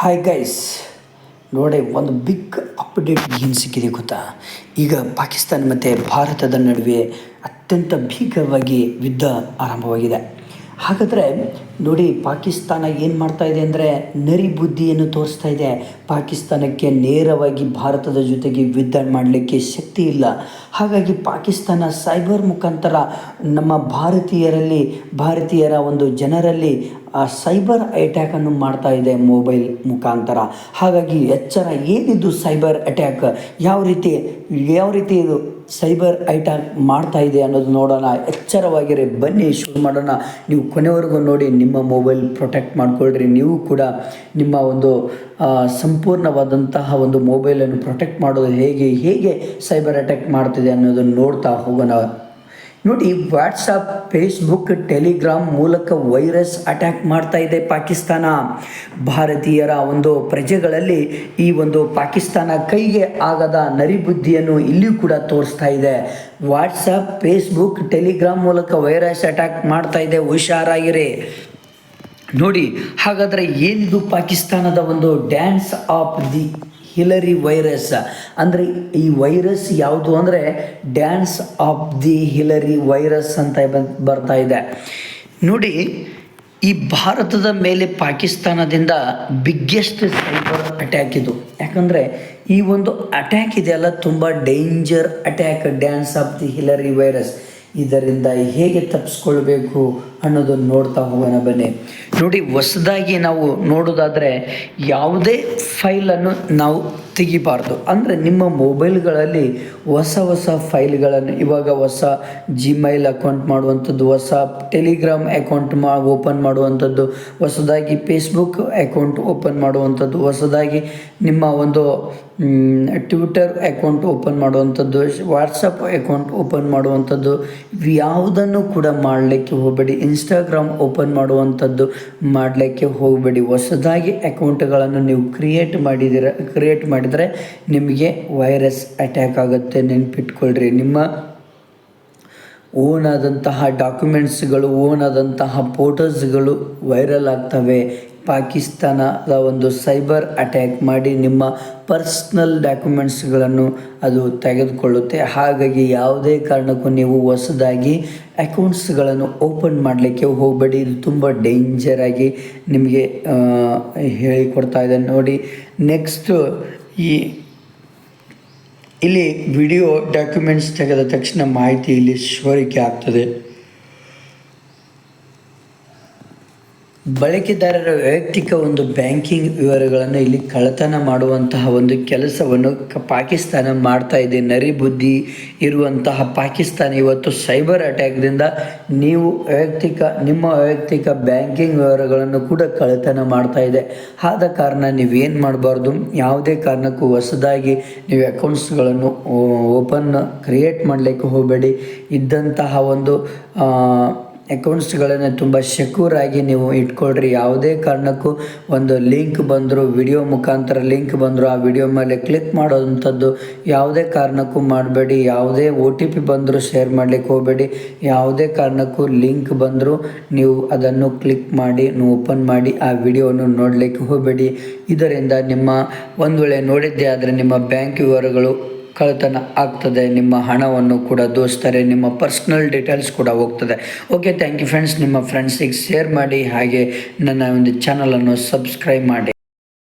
Hi guys ನೋಡಿ, ಒಂದು big update ಏನು ಸಿಕ್ಕಿದೆ ಗೊತ್ತಾ? ಈಗ ಪಾಕಿಸ್ತಾನ ಮತ್ತು ಭಾರತದ ನಡುವೆ ಅತ್ಯಂತ ಭೀಕರವಾಗಿ ಯುದ್ಧ ಆರಂಭವಾಗಿದೆ. ಹಾಗಾದರೆ ನೋಡಿ, ಪಾಕಿಸ್ತಾನ ಏನು ಮಾಡ್ತಾ ಇದೆ ಅಂದರೆ ನರಿ ಬುದ್ಧಿಯನ್ನು ತೋರಿಸ್ತಾ ಇದೆ. ಪಾಕಿಸ್ತಾನಕ್ಕೆ ನೇರವಾಗಿ ಭಾರತದ ಜೊತೆಗೆ ಯುದ್ಧ ಮಾಡಲಿಕ್ಕೆ ಶಕ್ತಿ ಇಲ್ಲ. ಹಾಗಾಗಿ ಪಾಕಿಸ್ತಾನ ಸೈಬರ್ ಮುಖಾಂತರ ನಮ್ಮ ಭಾರತೀಯರಲ್ಲಿ, ಭಾರತೀಯರ ಒಂದು ಜನರಲ್ಲಿ ಆ ಸೈಬರ್ ಅಟ್ಯಾಕನ್ನು ಮಾಡ್ತಾ ಇದೆ ಮೊಬೈಲ್ ಮುಖಾಂತರ. ಹಾಗಾಗಿ ಎಚ್ಚರ ಏನಿದು ಸೈಬರ್ ಅಟ್ಯಾಕ್? ಯಾವ ರೀತಿ ಯಾವ ರೀತಿ ಇದು ಸೈಬರ್ ಅಟ್ಯಾಕ್ ಮಾಡ್ತಾ ಇದೆ ಅನ್ನೋದು ನೋಡೋಣ, ಎಚ್ಚರವಾಗಿರಿ, ಬನ್ನಿ, ಶುರು ಮಾಡೋಣ. ನೀವು ಕೊನೆವರೆಗೂ ನೋಡಿ, ನಿಮ್ಮ ಮೊಬೈಲ್ ಪ್ರೊಟೆಕ್ಟ್ ಮಾಡ್ಕೊಳ್ರಿ. ನೀವು ಕೂಡ ನಿಮ್ಮ ಒಂದು ಸಂಪೂರ್ಣವಾದಂತಹ ಒಂದು ಮೊಬೈಲನ್ನು ಪ್ರೊಟೆಕ್ಟ್ ಮಾಡೋದು ಹೇಗೆ ಹೇಗೆ ಸೈಬರ್ ಅಟ್ಯಾಕ್ ಮಾಡ್ತಿದೆ ಅನ್ನೋದನ್ನು ನೋಡ್ತಾ ಹೋಗೋಣ. ನೋಡಿ ವಾಟ್ಸಪ್ ಫೇಸ್ಬುಕ್ ಟೆಲಿಗ್ರಾಮ್ ಮೂಲಕ ವೈರಸ್ ಅಟ್ಯಾಕ್ ಮಾಡ್ತಾ ಇದೆ ಪಾಕಿಸ್ತಾನ. ಭಾರತೀಯರ ಒಂದು ಪ್ರಜೆಗಳಲ್ಲಿ ಈ ಒಂದು ಪಾಕಿಸ್ತಾನ ಕೈಗೆ ಆಗದ ನರಿಬುದ್ಧಿಯನ್ನು ಇಲ್ಲಿಯೂ ಕೂಡ ತೋರಿಸ್ತಾ ಇದೆ. ವಾಟ್ಸಪ್ ಫೇಸ್ಬುಕ್ ಟೆಲಿಗ್ರಾಮ್ ಮೂಲಕ ವೈರಸ್ ಅಟ್ಯಾಕ್ ಮಾಡ್ತಾ ಇದೆ. ಹುಷಾರಾಗಿರಿ. ನೋಡಿ, ಹಾಗಾದರೆ ಏನಿದು ಪಾಕಿಸ್ತಾನದ ಒಂದು dance of the Hillary virus. ಅಂದರೆ ಈ ವೈರಸ್ ಯಾವುದು ಅಂದರೆ dance of the Hillary virus ಅಂತ ಬರ್ತಾ ಇದೆ. ನೋಡಿ, ಈ ಭಾರತದ ಮೇಲೆ ಪಾಕಿಸ್ತಾನದಿಂದ ಬಿಗ್ಗೆಸ್ಟ್ ಸೈಬರ್ ಅಟ್ಯಾಕ್ ಇದು. ಯಾಕಂದರೆ ಈ ಒಂದು ಅಟ್ಯಾಕ್ ಇದೆಯಲ್ಲ, ತುಂಬ danger attack dance of the Hillary virus ಇದರಿಂದ ಹೇಗೆ ತಪ್ಪಿಸ್ಕೊಳ್ಬೇಕು ಅನ್ನೋದನ್ನು ನೋಡ್ತಾ ಹೋಗೋಣ ಬನ್ನಿ. ನೋಡಿ ಹೊಸದಾಗಿ ನಾವು ನೋಡೋದಾದರೆ ಯಾವುದೇ ಫೈಲನ್ನು ನಾವು ತೆಗಿಬಾರ್ದು. ಅಂದರೆ ನಿಮ್ಮ ಮೊಬೈಲ್ಗಳಲ್ಲಿ ಹೊಸ ಹೊಸ ಫೈಲ್ಗಳನ್ನು, ಇವಾಗ ಹೊಸ ಜಿಮೈಲ್ ಅಕೌಂಟ್ ಮಾಡುವಂಥದ್ದು, ಹೊಸ ಟೆಲಿಗ್ರಾಮ್ ಅಕೌಂಟ್ ಮಾ ಓಪನ್ ಮಾಡುವಂಥದ್ದು, ಹೊಸದಾಗಿ ಫೇಸ್ಬುಕ್ ಅಕೌಂಟ್ ಓಪನ್ ಮಾಡುವಂಥದ್ದು, ಹೊಸದಾಗಿ ನಿಮ್ಮ ಒಂದು ಟ್ವಿಟರ್ ಅಕೌಂಟ್ ಓಪನ್ ಮಾಡುವಂಥದ್ದು ವಾಟ್ಸಪ್ ಅಕೌಂಟ್ ಓಪನ್ ಮಾಡುವಂಥದ್ದು ಯಾವುದನ್ನು ಕೂಡ ಮಾಡಲಿಕ್ಕೆ ಹೋಗಬೇಡಿ. ಇನ್ಸ್ಟಾಗ್ರಾಮ್ ಓಪನ್ ಮಾಡುವಂಥದ್ದು ಮಾಡಲಿಕ್ಕೆ ಹೋಗಬೇಡಿ. ಹೊಸದಾಗಿ ಅಕೌಂಟ್ಗಳನ್ನು ನೀವು ಕ್ರಿಯೇಟ್ ಮಾಡಿದಿರ ಕ್ರಿಯೇಟ್ ಮಾಡಿದರೆ ನಿಮಗೆ ವೈರಸ್ ಅಟ್ಯಾಕ್ ಆಗುತ್ತೆ, ನೆನ್ಪಿಟ್ಕೊಳ್ರಿ. ನಿಮ್ಮ ಓನ್ ಆದಂತಹ ಡಾಕ್ಯುಮೆಂಟ್ಸ್ಗಳು ಓನ್ ಆದಂತಹ ಫೋಟೋಸ್ಗಳು ವೈರಲ್ ಆಗ್ತವೆ. ಪಾಕಿಸ್ತಾನದ ಒಂದು ಸೈಬರ್ ಅಟ್ಯಾಕ್ ಮಾಡಿ ನಿಮ್ಮ ಪರ್ಸ್ನಲ್ ಡಾಕ್ಯುಮೆಂಟ್ಸ್ಗಳನ್ನು ಅದು ತೆಗೆದುಕೊಳ್ಳುತ್ತೆ. ಹಾಗಾಗಿ ಯಾವುದೇ ಕಾರಣಕ್ಕೂ ನೀವು ಹೊಸದಾಗಿ ಅಕೌಂಟ್ಸ್ಗಳನ್ನು ಓಪನ್ ಮಾಡಲಿಕ್ಕೆ ಹೋಗಬೇಡಿ. ಇದು ತುಂಬ ಡೇಂಜರಾಗಿ ನಿಮಗೆ ಹೇಳಿಕೊಡ್ತಾ ಇದೆ ನೋಡಿ ನೆಕ್ಸ್ಟು ಈ ಇಲ್ಲಿ ವಿಡಿಯೋ ಡಾಕ್ಯುಮೆಂಟ್ಸ್ ತೆಗೆದ ತಕ್ಷಣ ಮಾಹಿತಿ ಇಲ್ಲಿ ಸೋರಿಕೆ ಆಗ್ತದೆ. ಬಳಕೆದಾರರ ವೈಯಕ್ತಿಕ ಒಂದು ಬ್ಯಾಂಕಿಂಗ್ ವಿವರಗಳನ್ನು ಇಲ್ಲಿ ಕಳ್ಳತನ ಮಾಡುವಂತಹ ಒಂದು ಕೆಲಸವನ್ನು ಪಾಕಿಸ್ತಾನ ಮಾಡ್ತಾ ಇದೆ. ನರಿ ಬುದ್ಧಿ ಇರುವಂತಹ ಪಾಕಿಸ್ತಾನ ಇವತ್ತು ಸೈಬರ್ ಅಟ್ಯಾಕ್ದಿಂದ ನೀವು ವೈಯಕ್ತಿಕ, ನಿಮ್ಮ ವೈಯಕ್ತಿಕ ಬ್ಯಾಂಕಿಂಗ್ ವಿವರಗಳನ್ನು ಕೂಡ ಕಳ್ಳತನ ಮಾಡ್ತಾ ಇದೆ. ಆದ ಕಾರಣ ನೀವೇನು ಮಾಡಬಾರ್ದು? ಯಾವುದೇ ಕಾರಣಕ್ಕೂ ಹೊಸದಾಗಿ ನೀವು ಅಕೌಂಟ್ಸ್ಗಳನ್ನು ಓಪನ್ ಕ್ರಿಯೇಟ್ ಮಾಡಲಿಕ್ಕೆ ಹೋಗಬೇಡಿ. ಇದ್ದಂತಹ ಒಂದು ಅಕೌಂಟ್ಸ್ಗಳನ್ನು ತುಂಬ ಶೆಕ್ಯೂರ್ ಆಗಿ ನೀವು ಇಟ್ಕೊಳ್ರಿ. ಯಾವುದೇ ಕಾರಣಕ್ಕೂ ಒಂದು ಲಿಂಕ್ ಬಂದರೂ, ವಿಡಿಯೋ ಮುಖಾಂತರ ಲಿಂಕ್ ಬಂದರೂ ಆ ವಿಡಿಯೋ ಮೇಲೆ ಕ್ಲಿಕ್ ಮಾಡೋವಂಥದ್ದು ಯಾವುದೇ ಕಾರಣಕ್ಕೂ ಮಾಡಬೇಡಿ. ಯಾವುದೇ ಒ ಟಿ ಪಿ ಬಂದರೂ ಶೇರ್ ಮಾಡಲಿಕ್ಕೆ ಹೋಗಬೇಡಿ. ಯಾವುದೇ ಕಾರಣಕ್ಕೂ ಲಿಂಕ್ ಬಂದರೂ ನೀವು ಅದನ್ನು ಕ್ಲಿಕ್ ಮಾಡಿ ಓಪನ್ ಮಾಡಿ ಆ ವಿಡಿಯೋವನ್ನು ನೋಡಲಿಕ್ಕೆ ಹೋಗಬೇಡಿ. ಇದರಿಂದ ನಿಮ್ಮ, ಒಂದು ವೇಳೆ ನೋಡಿದ್ದೆ ಆದರೆ ನಿಮ್ಮ ಬ್ಯಾಂಕ್ ವಿವರಗಳು ಕಳ್ಳತನ ಆಗ್ತದೆ, ನಿಮ್ಮ ಹಣವನ್ನು ಕೂಡ ದೋಸ್ತಾರೆ, ನಿಮ್ಮ ಪರ್ಸ್ನಲ್ ಡೀಟೇಲ್ಸ್ ಕೂಡ ಹೋಗ್ತದೆ. ಓಕೆ ಥ್ಯಾಂಕ್ ಯು ಫ್ರೆಂಡ್ಸ್ ನಿಮ್ಮ ಫ್ರೆಂಡ್ಸಿಗೆ ಶೇರ್ ಮಾಡಿ, ಹಾಗೆ ನನ್ನ ಒಂದು ಚಾನಲನ್ನು ಸಬ್ಸ್ಕ್ರೈಬ್ ಮಾಡಿ.